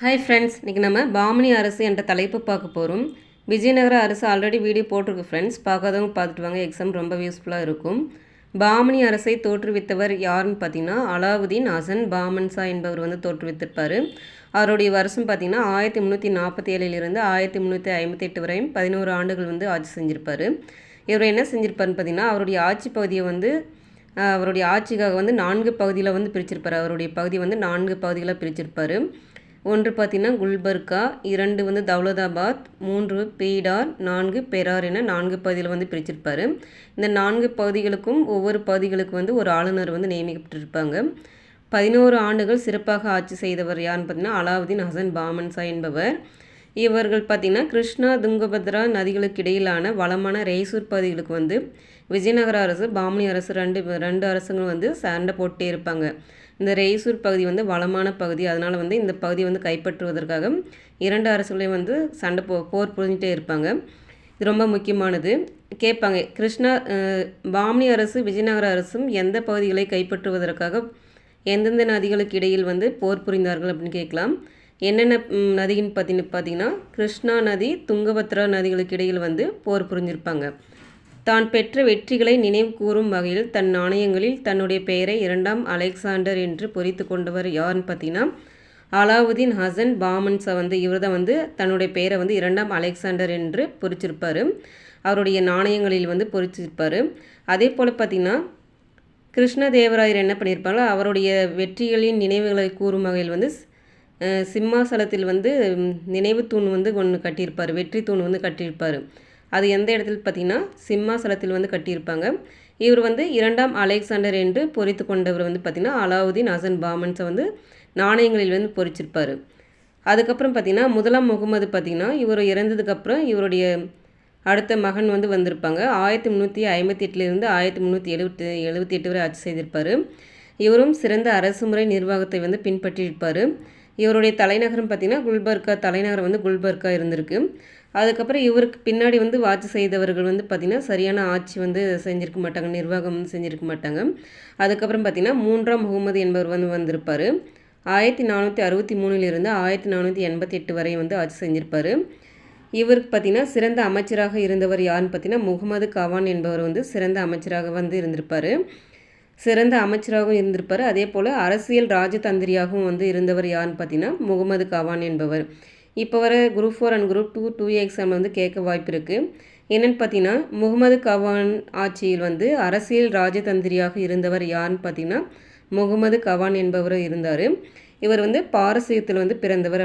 Hi friends இன்றைக்கி நம்ம பாமணி அரசு என்ற தலைப்பு பார்க்க போகிறோம் விஜயநகர அரசு ஆல்ரெடி வீடியோ போட்டிருக்கு ஃப்ரெண்ட்ஸ் பார்க்காதவங்க பார்த்துட்டு வாங்க எக்ஸாம் ரொம்ப யூஸ்ஃபுல்லாக இருக்கும். பாமணி அரசை தோற்றுவித்தவர் யாருன்னு பார்த்தீங்கன்னா அலாவுதீன் அசன் பாமன்சா என்பவர் வந்து தோற்றுவித்திருப்பார். அவருடைய வருஷம் பார்த்திங்கன்னா ஆயிரத்தி முந்நூற்றி நாற்பத்தி ஏழிலிருந்து ஆயிரத்தி முந்நூற்றி ஐம்பத்தி எட்டு வரையும் பதினோரு ஆண்டுகள் வந்து ஆட்சி செஞ்சுருப்பார். இவர் என்ன செஞ்சுருப்பாருன்னு பார்த்தீங்கன்னா அவருடைய ஆட்சி பகுதியை வந்து அவருடைய ஆட்சிக்காக வந்து நான்கு பகுதியில் வந்து பிரிச்சிருப்பார். அவருடைய பகுதி வந்து நான்கு பகுதிகளாக பிரிச்சிருப்பார். ஒன்று பார்த்தீங்கன்னா குல்பர்கா இரண்டு வந்து தௌலதாபாத் மூன்று பீடார் நான்கு பெரார் என நான்கு பகுதியில் வந்து பிரிச்சிருப்பார். இந்த நான்கு பகுதிகளுக்கும் ஒவ்வொரு பகுதிகளுக்கு வந்து ஒரு ஆளுநர் வந்து நியமிக்கப்பட்டிருப்பாங்க. பதினோரு ஆண்டுகள் சிறப்பாக ஆட்சி செய்தவர் யாருன்னு பார்த்தீங்கன்னா அலாவுதீன் ஹசன் பாமன்சா என்பவர். இவர்கள் பார்த்திங்கன்னா கிருஷ்ணா துங்கபத்ரா நதிகளுக்கு இடையிலான வளமான ரேசூர் பகுதிகளுக்கு வந்து விஜயநகர அரசு பாமணி அரசு ரெண்டு ரெண்டு அரசுங்களும் வந்து சண்டை போட்டே இருப்பாங்க. இந்த ரேசூர் பகுதி வந்து வளமான பகுதி. அதனால் வந்து இந்த பகுதியை வந்து கைப்பற்றுவதற்காக இரண்டு அரசுகளையும் வந்து சண்டை போ போர் புரிஞ்சிட்டே இருப்பாங்க. இது ரொம்ப முக்கியமானது. கேட்பாங்க கிருஷ்ணா பாமணி அரசு விஜயநகர அரசும் எந்த பகுதிகளை கைப்பற்றுவதற்காக எந்தெந்த நதிகளுக்கு இடையில் வந்து போர் புரிந்தார்கள் அப்படின்னு கேட்கலாம். என்னென்ன நதின்னு பார்த்தீங்கன்னா பார்த்தீங்கன்னா கிருஷ்ணா நதி துங்கபத்ரா நதிகளுக்கு இடையில் வந்து போர் புரிஞ்சிருப்பாங்க. தான் பெற்ற வெற்றிகளை நினைவு கூறும் வகையில் தன் நாணயங்களில் தன்னுடைய பெயரை இரண்டாம் அலெக்சாண்டர் என்று பொறித்து கொண்டவர் யாருன்னு பார்த்தீங்கன்னா அலாவுதீன் ஹசன் பாமன்ஸை வந்து இவர் தான் வந்து தன்னுடைய பெயரை வந்து இரண்டாம் அலெக்சாண்டர் என்று பொறிச்சிருப்பார். அவருடைய நாணயங்களில் வந்து பொறிச்சிருப்பார். அதே போல் பார்த்திங்கன்னா கிருஷ்ணதேவராயர் என்ன பண்ணியிருப்பாங்களோ அவருடைய வெற்றிகளின் நினைவுகளை கூறும் வகையில் வந்து சிம்மாசலத்தில் வந்து நினைவு தூண் வந்து ஒன்று கட்டியிருப்பார். வெற்றி தூண் வந்து கட்டியிருப்பார். அது எந்த இடத்துல பார்த்தீங்கன்னா சிம்மாசலத்தில் வந்து கட்டியிருப்பாங்க. இவர் வந்து இரண்டாம் அலெக்சாண்டர் என்று பொறித்து கொண்டவர் வந்து பார்த்திங்கன்னா அலாவுதீன் ஹசன் பாமன்ஸை வந்து நாணயங்களில் வந்து பொறிச்சிருப்பார். அதுக்கப்புறம் பார்த்திங்கன்னா முதலாம் முகமது பார்த்திங்கன்னா இவர் இறந்ததுக்கப்புறம் இவருடைய அடுத்த மகன் வந்து வந்திருப்பாங்க. ஆயிரத்தி முந்நூற்றி ஐம்பத்தி எட்டுலேருந்து ஆயிரத்தி முந்நூற்றி எழுபத்தி எழுபத்தி எட்டு வரை ஆட்சி செய்திருப்பார். இவரும் சிறந்த அரசு முறை நிர்வாகத்தை வந்து பின்பற்றியிருப்பார். இவருடைய தலைநகரம் பார்த்திங்கன்னா குல்பர்கா தலைநகரம் வந்து குல்பர்கா இருந்திருக்கு. அதுக்கப்புறம் இவருக்கு பின்னாடி வந்து ஆட்சி செய்தவர்கள் வந்து பார்த்திங்கன்னா சரியான ஆட்சி வந்து செஞ்சுருக்க மாட்டாங்க நிர்வாகம் வந்து செஞ்சுருக்க மாட்டாங்க. அதுக்கப்புறம் பார்த்திங்கன்னா மூன்றாம் முகமது என்பவர் வந்து வந்திருப்பார். ஆயிரத்தி நானூற்றி அறுபத்தி மூணுலேருந்து ஆயிரத்தி நானூற்றி எண்பத்தி எட்டு வரை வந்து ஆட்சி செஞ்சுருப்பார். இவருக்கு பார்த்தீங்கன்னா சிறந்த அமைச்சராக இருந்தவர் யாருன்னு பார்த்தீங்கன்னா முகமது கவான் என்பவர் வந்து சிறந்த அமைச்சராக வந்து இருந்திருப்பார். சிறந்த அமைச்சராகவும் இருந்திருப்பார். அதே போல் அரசியல் ராஜதந்திரியாகவும் வந்து இருந்தவர் யாருன்னு பார்த்தீங்கன்னா முகமது கவான் என்பவர். இப்போ வர group four and group two two exam வந்து கேட்க வாய்ப்பு இருக்குது என்னென்னு பார்த்தீங்கன்னா முகமது கவான் ஆட்சியில் வந்து அரசியல் ராஜதந்திரியாக இருந்தவர் யாருன்னு பார்த்தீங்கன்னா முகமது கவான் என்பவர் இருந்தார். இவர் வந்து பாரசீகத்தில் வந்து பிறந்தவர்